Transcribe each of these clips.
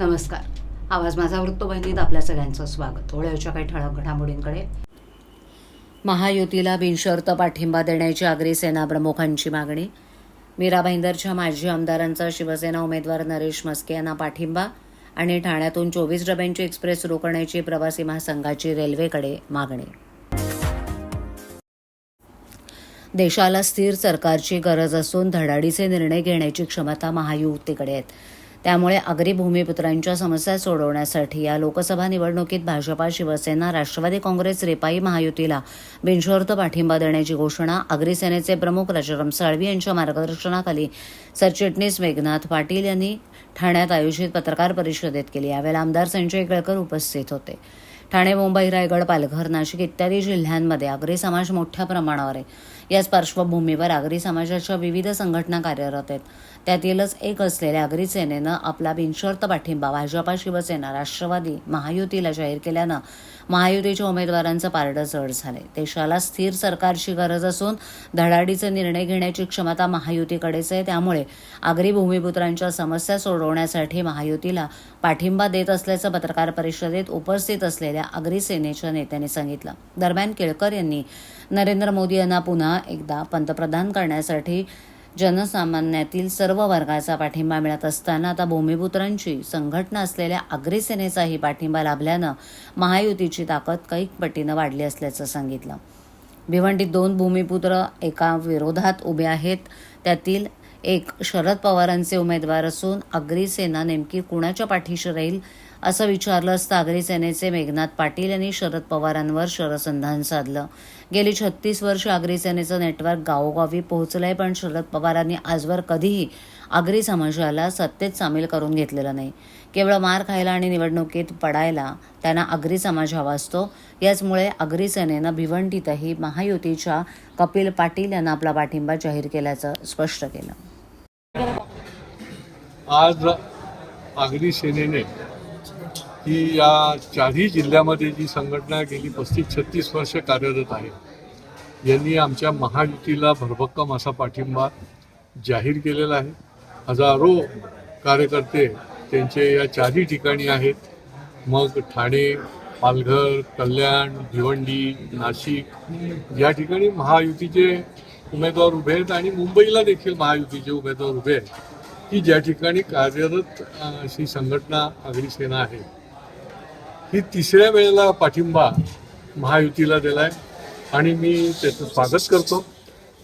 नमस्कार. आवाज माझा वृत्तवाहिनीत आपल्या सगळ्यांचं स्वागत. थोड्याच्या काही ठळक घडामोडींकडे. महायुतीला बिनशर्त पाठिंबा देण्याची आगरी सेना प्रमुखांची मागणी. मीरा भाईंदरच्या माजी आमदारांचा शिवसेना उमेदवार नरेश मस्के यांना पाठिंबा आणि ठाण्यातून चोवीस डब्यांची एक्सप्रेस सुरू करण्याची प्रवासी महासंघाची रेल्वेकडे मागणी. देशाला स्थिर सरकारची गरज असून धडाडीचे निर्णय घेण्याची क्षमता महायुतीकडे आहेत त्यामुळे आगरी भूमिपुत्रांच्या समस्या सोडवण्यासाठी या लोकसभा निवडणुकीत भाजपा शिवसेना राष्ट्रवादी काँग्रेस रेपाई महायुतीला बिनशर्त पाठिंबा देण्याची घोषणा आगरी सेनेचे प्रमुख राजाराम साळवी यांच्या मार्गदर्शनाखाली सरचिटणीस मेघनाथ पाटील यांनी ठाण्यात आयोजित पत्रकार परिषदेत केली. यावेळेला आमदार संजय केळकर उपस्थित होते. ठाणे मुंबई रायगड पालघर नाशिक इत्यादी जिल्ह्यांमध्ये आगरी समाज मोठ्या प्रमाणावर आहे. याच पार्श्वभूमीवर आगरी समाजाच्या विविध संघटना कार्यरत आहेत. त्यातीलच एक असलेल्या आगरी सेनेनं आपला बिनशर्त पाठिंबा भाजपा शिवसेना राष्ट्रवादी महायुतीला जाहीर केल्यानं महायुतीच्या उमेदवारांचं पारडं जड झाले देशाला स्थिर सरकारची गरज असून धडाडीचे निर्णय घेण्याची क्षमता महायुतीकडेच आहे. त्यामुळे आगरी भूमिपुत्रांच्या समस्या सोडवण्यासाठी महायुतीला पाठिंबा देत असल्याचं पत्रकार परिषदेत उपस्थित असलेल्या आगरी सेनेच्या नेत्यांनी सांगितलं. दरम्यान केळकर यांनी नरेंद्र मोदी यांना पुन्हा एकदा पंतप्रधान करण्यासाठी जनसामान्यातील सर्व वर्गाचा पाठिंबा मिळत असताना आता भूमिपुत्रांची संघटना असलेल्या आगरी पाठिंबा लाभल्यानं महायुतीची ताकद कैक पटीनं वाढली असल्याचं सांगितलं. भिवंडीत दोन भूमिपुत्र एका विरोधात उभे आहेत. त्यातील एक शरद पवारांचे उमेदवार असून आगरी नेमकी कुणाच्या पाठीशी राहील असं विचारलं असता आगरी सेनेचे मेघनाथ पाटील यांनी शरद पवारांवर शरसंधान साधलं. गेली छत्तीस वर्ष आगरी सेनेचं नेटवर्क गावोगावी पोहोचलंय पण शरद पवारांनी आजवर कधीही आगरी समाजाला सत्तेत सामील करून घेतलेलं नाही. केवळ मार खायला आणि निवडणुकीत पडायला त्यांना आगरी समाज हवा असतो. याचमुळे आगरी सेनेनं भिवंडीतही महायुतीच्या कपिल पाटील यांना आपला पाठिंबा जाहीर केल्याचं स्पष्ट केलं. आज आगरी सेनेने ही या चारही जिल्ह्यामध्ये जी संघटना गेली पस्तीस छत्तीस वर्ष कार्यरत आहे यांनी आमच्या महायुतीला भरभक्कम असा पाठिंबा जाहीर केलेला आहे. हजारो कार्यकर्ते त्यांचे या चारही ठिकाणी आहेत. मग ठाणे पालघर कल्याण भिवंडी नाशिक या ठिकाणी महायुतीचे उमेदवार उभे आहेत आणि मुंबईला देखील महायुतीचे उमेदवार उभे आहेत. की ज्या ठिकाणी कार्यरत अशी संघटना अग्निसेना आहे ही तिसऱ्या वेळेला पाठिंबा महायुतीला दिला आहे आणि मी त्याचं स्वागत करतो.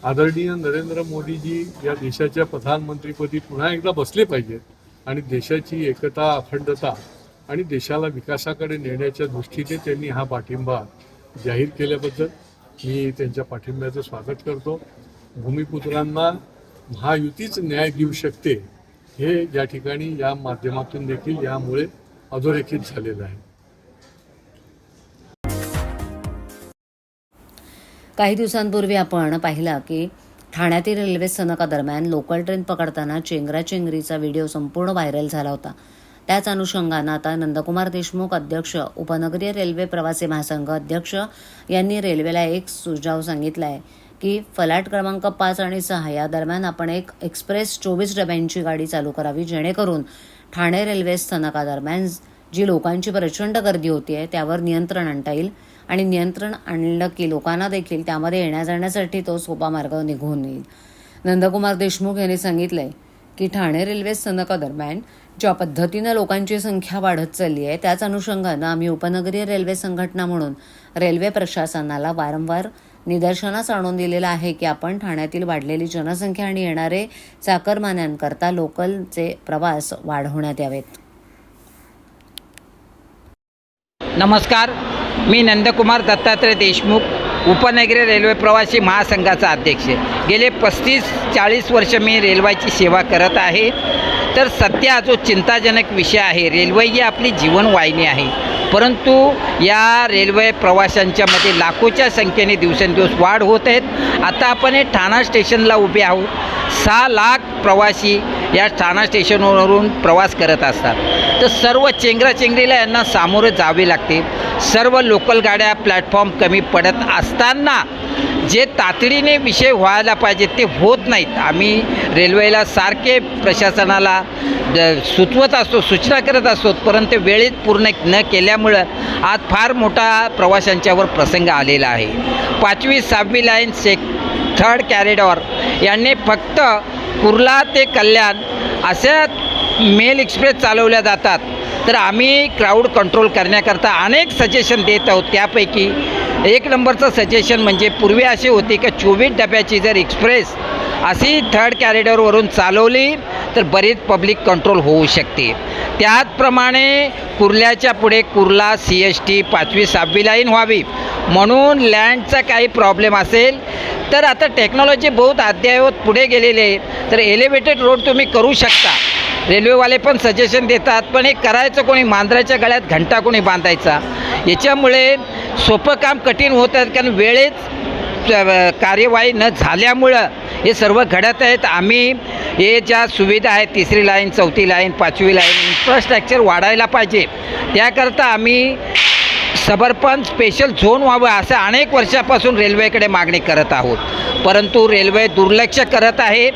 आदरणीय नरेंद्र मोदीजी या देशाच्या प्रधानमंत्रीपदी पुन्हा एकदा बसले पाहिजेत. आणि देशाची एकता अखंडता आणि देशाला विकासाकडे नेण्याच्या दृष्टीने त्यांनी हा पाठिंबा जाहीर केल्याबद्दल मी त्यांच्या पाठिंब्याचं स्वागत करतो. भूमिपुत्रांना महायुतीच न्याय देऊ शकते हे या ठिकाणी या माध्यमातून देखील यामुळे अधोरेखित झालेलं आहे. काही दिवसांपूर्वी आपण पाहिला की ठाण्यातील रेल्वे स्थानकादरम्यान लोकल ट्रेन पकडताना चेंगराचेंगरीचा व्हिडिओ संपूर्ण व्हायरल झाला होता. त्याच अनुषंगानं आता नंदकुमार देशमुख अध्यक्ष उपनगरीय रेल्वे प्रवासी महासंघ अध्यक्ष यांनी रेल्वेला एक सुझाव सांगितला आहे की फलाट क्रमांक पाच आणि सहा या दरम्यान आपण एक एक्सप्रेस चोवीस डब्यांची गाडी चालू करावी जेणेकरून ठाणे रेल्वे स्थानकादरम्यान जी लोकांची प्रचंड गर्दी होती आहे त्यावर नियंत्रण आणता येईल. आणि नियंत्रण आणलं की लोकांना देखील त्यामध्ये येण्या जाण्यासाठी तो सोपा मार्ग निघून येईल. नंदकुमार देशमुख यांनी सांगितलं आहे की ठाणे रेल्वे स्थानकादरम्यान ज्या पद्धतीनं लोकांची संख्या वाढत चालली आहे त्याच अनुषंगानं आम्ही उपनगरीय रेल्वे संघटना म्हणून रेल्वे प्रशासनाला वारंवार निदर्शनास आणून दिलेलं आहे की आपण ठाण्यातील वाढलेली जनसंख्या आणि येणारे चाकरमान्यांकरता लोकलचे प्रवास वाढवण्यात यावेत. नमस्कार मी नंदकुमार दत्तात्रय देशमुख उपनगरीय रेल्वे प्रवासी महासंघाचा अध्यक्ष. गेले पस्तीस चाळीस वर्ष मी रेल्वेची सेवा करत आहे. तर सध्या जो चिंताजनक विषय आहे रेल्वे ही आपली जीवनवाहिनी आहे. परंतु या रेल्वे प्रवाशांच्यामध्ये लाखोच्या संख्येने दिवसेंदिवस वाढ होत आहेत आता आपण हे ठाणा स्टेशनला उभे आहोत. सहा लाख प्रवासी या ठाणा स्टेशनवरून प्रवास करत असतात. तर सर्व चेंगराचेंगरीला यांना सामोरे जावे लागते. सर्व लोकल गाड्या प्लॅटफॉर्म कमी पडत असताना जे तातडीने विषय व्हायला पाहिजे ते होत नाहीत. आम्ही रेल्वेला सारखे प्रशासनाला सुचवत असतो सूचना करत असतो परंतु वेळेत पूर्ण न केल्यामुळं आज फार मोठा प्रवाशांच्यावर प्रसंग आलेला आहे. पाचवी सहावी लाईन सेक थर्ड कॅरिडॉर यांनी फक्त कुर्ला ते कल्याण अशा मेल एक्सप्रेस चालवल्या जातात. तर आम्ही क्राऊड कंट्रोल करण्याकरता अनेक सजेशन देत आहोत. त्यापैकी एक नंबरचं सजेशन म्हणजे पूर्वी अशी होती की चोवीस डब्याची जर एक्सप्रेस अशी थर्ड कॅरिडॉरवरून चालवली तर बरीच पब्लिक कंट्रोल होऊ शकते. त्याचप्रमाणे कुर्ल्याच्या पुढे कुर्ला सी एस टी पाचवी सहावी लाईन व्हावी. म्हणून लँडचा काही प्रॉब्लेम असेल तर आता टेक्नॉलॉजी बहुत अद्ययावत पुढे गेलेली आहे तर एलिव्हेटेड रोड तुम्ही करू शकता. रेल्वेवाले पण सजेशन देतात पण हे करायचं कोणी मांजराच्या गळ्यात घंटा कोणी बांधायचा? याच्यामुळे सोपं काम कठीण होत आहेत कारण वेळेत कार्यवाही न झाल्यामुळं हे सर्व घडत आहेत. आम्ही हे ज्या सुविधा आहेत तिसरी लाईन चौथी लाईन पाचवी लाईन इन्फ्रास्ट्रक्चर वाढायला पाहिजे. त्याकरता आम्ही सबर्पण स्पेशल झोन व्हावं असं अनेक वर्षापासून रेल्वेकडे मागणी करत आहोत. परंतु रेल्वे दुर्लक्ष करत आहे.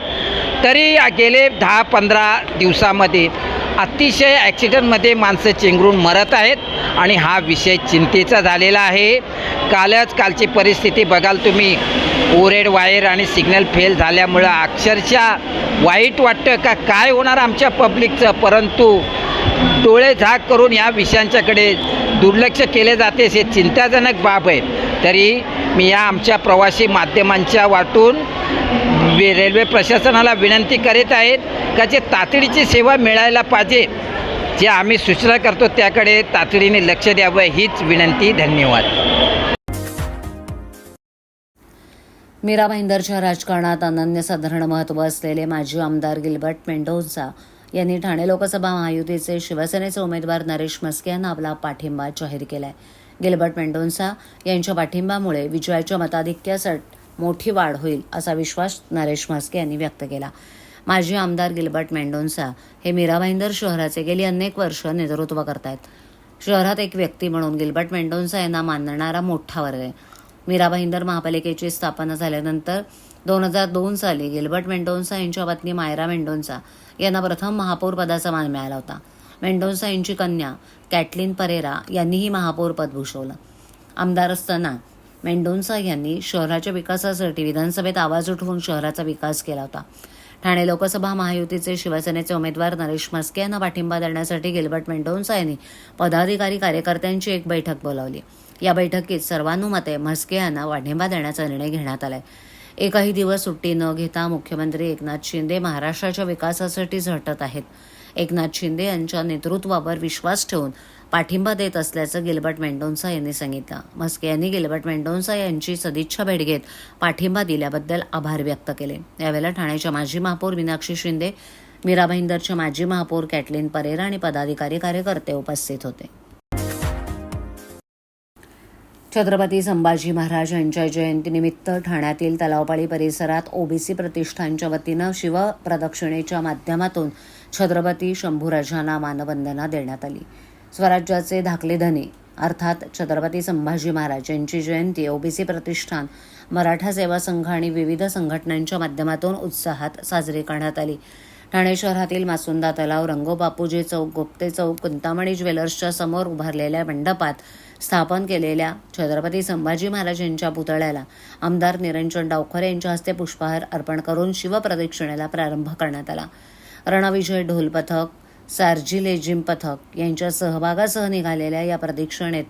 तरी गेले दहा पंधरा दिवसामध्ये अतिशय ॲक्सिडेंटमध्ये माणसं चेंगरून मरत आहेत आणि हा विषय चिंतेचा झालेला आहे. कालच कालची परिस्थिती बघाल तुम्ही. ओरेड वायर आणि सिग्नल फेल झाल्यामुळं अक्षरशः वाईट वाटतं का? काय होणार आमच्या पब्लिकचं परंतु डोळे झाक करून या विषयांच्याकडे दुर्लक्ष केले जाते हे चिंताजनक बाब आहे तरी मी या आमच्या प्रवासी माध्यमांच्या वाटून वे- रेल्वे प्रशासनाला विनंती करीत आहेत का जे तातडीची सेवा मिळायला पाहिजे जे आम्ही सूचना करतो त्याकडे तातडीने लक्ष द्यावं हीच विनंती धन्यवाद. मीरा भाईंदरच्या राजकारणात अनन्यसाधारण महत्त्व असलेले माजी आमदार गिल्बर्ट मेंडोन्सा यांनी ठाणे लोकसभा महायुतीचे शिवसेनेचे उमेदवार नरेश मस्के यांना आपला पाठिंबा जाहीर केलाय. गिल्बर्ट मेंडोन्सा यांच्या पाठिंब्यामुळे विजयाच्या मताधिक्यासाठी मोठी वाढ होईल असा विश्वास नरेश म्हस्के यांनी व्यक्त केला. माजी आमदार गिल्बर्ट मेंडोन्सा हे मीरा भाईंदर शहराचे गेली अनेक वर्ष नेतृत्व करतायत. शहरात एक व्यक्ती म्हणून गिल्बर्ट मेंडोन्सा यांना मानणारा मोठा वर्ग आहे. मीरा भाईंदर महापालिकेची स्थापना झाल्यानंतर दोन हजार दोन साली गिल्बर्ट मेंडोन्सा यांच्या पत्नी मायरा मेंडोन्सा यांना प्रथम महापौर पदाचा मान मिळाला होता. मेंडोन्सा यांची कन्या कॅटलिन परेरा यांनीही महापौर पद भूषवलं. आमदार असताना मेंडोन्सा यांनी शहराच्या विकासासाठी विधानसभेत आवाज उठवून शहराचा विकास केला होता. ठाणे लोकसभा महायुतीचे शिवसेनेचे उमेदवार नरेश म्हस्के यांना पाठिंबा देण्यासाठी गिल्बर्ट मेंडोन्सा यांनी पदाधिकारी कार्यकर्त्यांची एक बैठक बोलावली. या बैठकीत सर्वानुमते म्हस्के यांना पाठिंबा देण्याचा निर्णय घेण्यात आलाय. एकही दिवस सुट्टी न घेता मुख्यमंत्री एकनाथ शिंदे महाराष्ट्राच्या विकासासाठी झटत आहेत. एकनाथ शिंदे यांच्या नेतृत्वावर विश्वास ठेवून पाठिंबा देत असल्याचं गिल्बर्ट मेंडोन्सा यांनी सांगितलं. मस्के यांनी गिल्बर्ट मेंडोन्सा यांची सदिच्छा भेट घेत पाठिंबा दिल्याबद्दल आभार व्यक्त केले. यावेळेला ठाण्याच्या माजी महापौर मीनाक्षी शिंदे मीरा भाईंदरच्या माजी महापौर कॅटलिन परेरा आणि पदाधिकारी कार्यकर्ते उपस्थित होते. छत्रपती संभाजी महाराज यांच्या जयंतीनिमित्त ठाण्यातील तलावपाळी परिसरात ओबीसी प्रतिष्ठानच्या वतीनं शिवप्रदक्षिणेच्या माध्यमातून छत्रपती शंभूराजांना मानवंदना देण्यात आली. स्वराज्याचे धाकले धने अर्थात छत्रपती संभाजी महाराज यांची जयंती ओबीसी प्रतिष्ठान मराठा सेवा संघ आणि विविध संघटनांच्या माध्यमातून उत्साहात साजरी करण्यात आली. ठाणे शहरातील मासुंदा तलाव रंगोबापूजी चौक गुप्ते चौक कुंतामणी ज्वेलर्सच्या समोर उभारलेल्या मंडपात स्थापन केलेल्या छत्रपती संभाजी महाराज यांच्या पुतळ्याला आमदार निरंजन डावखरे यांच्या हस्ते पुष्पहार अर्पण करून शिवप्रदक्षिणेला प्रारंभ करण्यात आला. रणविजय ढोल पथक सार्जी लेझिम पथक यांच्या सहभागासह निघालेल्या या प्रदक्षिणेत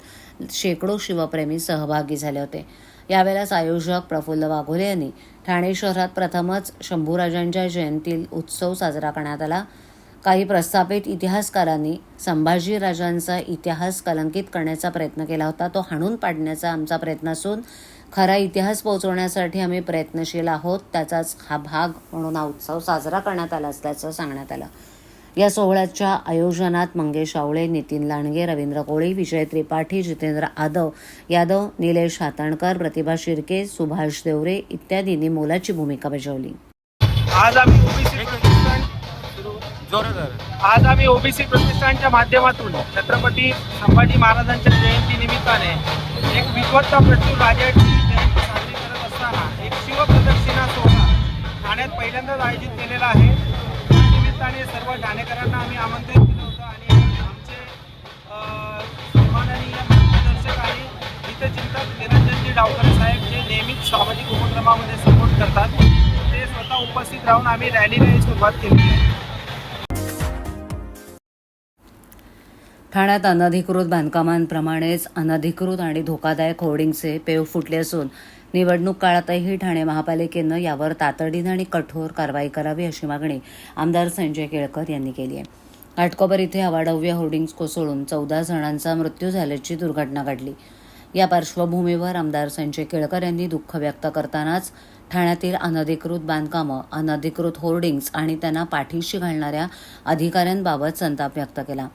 शेकडो शिवप्रेमी सहभागी झाले होते. यावेळेस आयोजक प्रफुल्ल वाघोले यांनी ठाणे शहरात प्रथमच शंभूराजांच्या जयंती उत्सव साजरा करण्यात आला. काही प्रस्थापित इतिहासकारांनी संभाजीराजांचा इतिहास कलंकित करण्याचा प्रयत्न केला होता. तो हाणून पाडण्याचा आमचा प्रयत्न असून खरा इतिहास पोहोचवण्यासाठी आम्ही प्रयत्नशील आहोत. त्याचाच हा भाग म्हणून हा उत्सव साजरा करण्यात आला असल्याचं सांगण्यात आलं. या सोहळ्याच्या आयोजनात मंगेश आवळे नितीन लांडगे रवींद्र कोळी विजय त्रिपाठी जितेंद्र आदव यादव निलेश हाताणकर प्रतिभा शिर्के सुभाष देवरे इत्यादींनी मोलाची भूमिका बजावली. आज आम्ही ओबीसी आज आम्ही ओबीसी प्रतिष्ठानच्या माध्यमातून छत्रपती संभाजी महाराजांच्या जयंती निमित्ताने एक विद्वत्ता मृत्यू राजाची जयंती साजरी करत असताना पहिल्यांदाच आयोजित केलेला आहे. त्या निमित्ताने सर्व ठाणेकरांना आम्ही आमंत्रित केलं होतं आणि आमचे सन्माननीय मार्गदर्शक आणि हितचिंतक निरंजनजी डावकर साहेब जे नेहमीच सामाजिक उपक्रमामध्ये सपोर्ट करतात ते स्वतः उपस्थित राहून आम्ही रॅलीला सुरुवात केली आहे. ठाण्यात अनधिकृत बांधकामांप्रमाणेच अनधिकृत आणि धोकादायक होर्डिंगचे पेव फुटले असून निवडणूक काळातही ठाणे महापालिकेनं यावर तातडीनं आणि कठोर कारवाई करावी अशी मागणी आमदार संजय केळकर यांनी केली आहे. घाटकोपर इथे अवाढव्य होर्डिंग्ज कोसळून चौदा जणांचा मृत्यू झाल्याची दुर्घटना घडली. या पार्श्वभूमीवर आमदार संजय केळकर यांनी दुःख व्यक्त करतानाच ठाण्यातील अनधिकृत बांधकामं अनधिकृत होर्डिंग्ज आणि त्यांना पाठीशी घालणाऱ्या अधिकाऱ्यांबाबत संताप व्यक्त केला.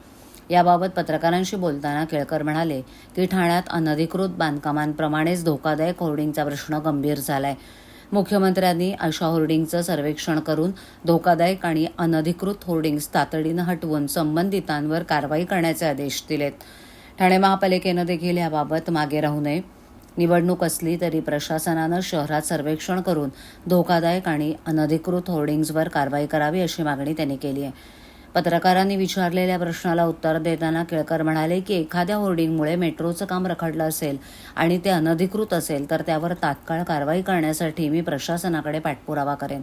याबाबत पत्रकारांशी बोलताना केळकर म्हणाले की ठाण्यात अनधिकृत बांधकामांप्रमाणेच धोकादायक होर्डिंगचा प्रश्न गंभीर झालाय. मुख्यमंत्र्यांनी अशा होर्डिंगचं सर्वेक्षण करून धोकादायक आणि अनधिकृत होर्डिंग्स तातडीनं हटवून संबंधितांवर कारवाई करण्याचे आदेश दिलेत. ठाणे महापालिकेनं देखील याबाबत मागे राहू नये. निवडणूक असली तरी प्रशासनानं शहरात सर्वेक्षण करून धोकादायक आणि अनधिकृत होर्डिंग्जवर कारवाई करावी अशी मागणी त्यांनी केली आहे. पत्रकारांनी विचारलेल्या प्रश्नाला उत्तर देताना केळकर म्हणाले की एखाद्या होर्डिंगमुळे मेट्रोचं काम रखडलं असेल आणि ते अनधिकृत असेल तर त्यावर तात्काळ कारवाई करण्यासाठी मी प्रशासनाकडे पाठपुरावा करेन.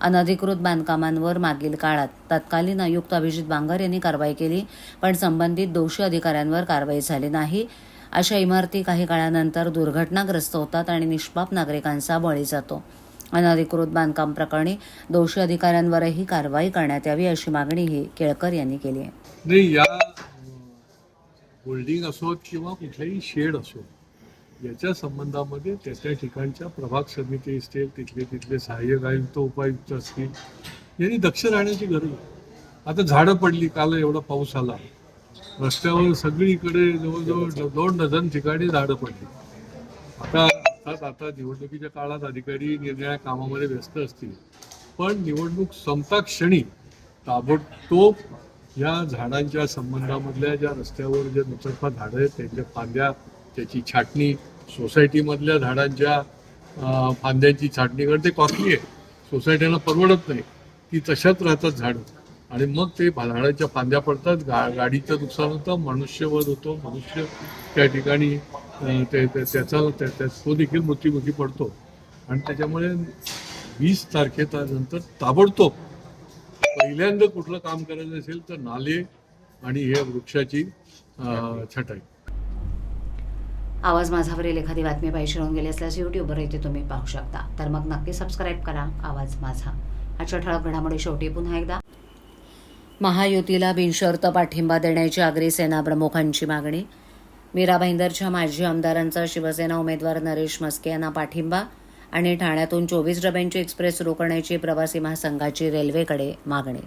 अनधिकृत बांधकामांवर मागील काळात तत्कालीन आयुक्त अभिजित बांगर यांनी कारवाई केली पण संबंधित दोषी अधिकाऱ्यांवर कारवाई झाली नाही. अशा इमारती काही काळानंतर दुर्घटनाग्रस्त होतात आणि निष्पाप नागरिकांचा बळी जातो. अनधिकृत बांधकाम प्रकरणी दोषी अधिकाऱ्यांवरही कारवाई करण्यात यावी अशी मागणीही केळकर यांनी केली आहे. या होल्डिंग असोत किंवा कुठलाही शेड असो याच्या संबंधामध्ये त्या त्या ठिकाणच्या प्रभाग समिती असतील तिथले तिथले सहाय्यक आयुक्त उपायुक्त असतील यांनी दक्ष राहण्याची गरज आहे. आता झाडं पडली काल एवढा पाऊस आला. रस्त्यावर सगळीकडे जवळजवळ दोन डझन ठिकाणी झाडं पडली. आता अर्थात आता निवडणुकीच्या काळात अधिकारी निर्णया कामामध्ये व्यस्त असतील. पण निवडणूक संपता क्षणी ताबडतोब या झाडांच्या संबंधामधल्या ज्या रस्त्यावर ज्या नुसरफा झाडं आहेत त्यांच्या फांद्या त्याची छाटणी सोसायटीमधल्या झाडांच्या फांद्यांची छाटणी कारण ते कॉस्टली आहे सोसायट्यांना परवडत नाही. ती तशाच राहतात झाडं. आणि मग ते झाडाच्या झाडांच्या फांद्या पडतात. गा गाडीचं नुकसान होतं मनुष्यवध होतो. मनुष्य त्या ठिकाणी ते ते- त्याचा त्या- त्या- तो देखील मृत्युमुखी पडतो. आणि त्याच्यामुळे वीस तारखेचा नंतर ताबडतोब पहिल्यांदा कुठलं काम करायचं असेल तर नाले आणि हे वृक्षाची छटाई. आवाज माझावरील एखादी बातमी पाहिजे राहून गेली असल्यास यूट्यूबवर इथे तुम्ही पाहू शकता. तर मग नक्की सबस्क्राईब करा. आवाज माझा. आजच्या ठळक घडामोडी शेवटी पुन्हा एकदा. महायुतीला बिनशर्त पाठिंबा देण्याची आग्री सेना प्रमुखांची मागणी. मीरा भाईंदरच्या माजी आमदारांचा शिवसेना उमेदवार नरेश मस्के यांना पाठिंबा आणि ठाण्यातून चोवीस डब्यांची एक्सप्रेस रोखण्याची प्रवासी महासंघाची रेल्वेकडे मागणी.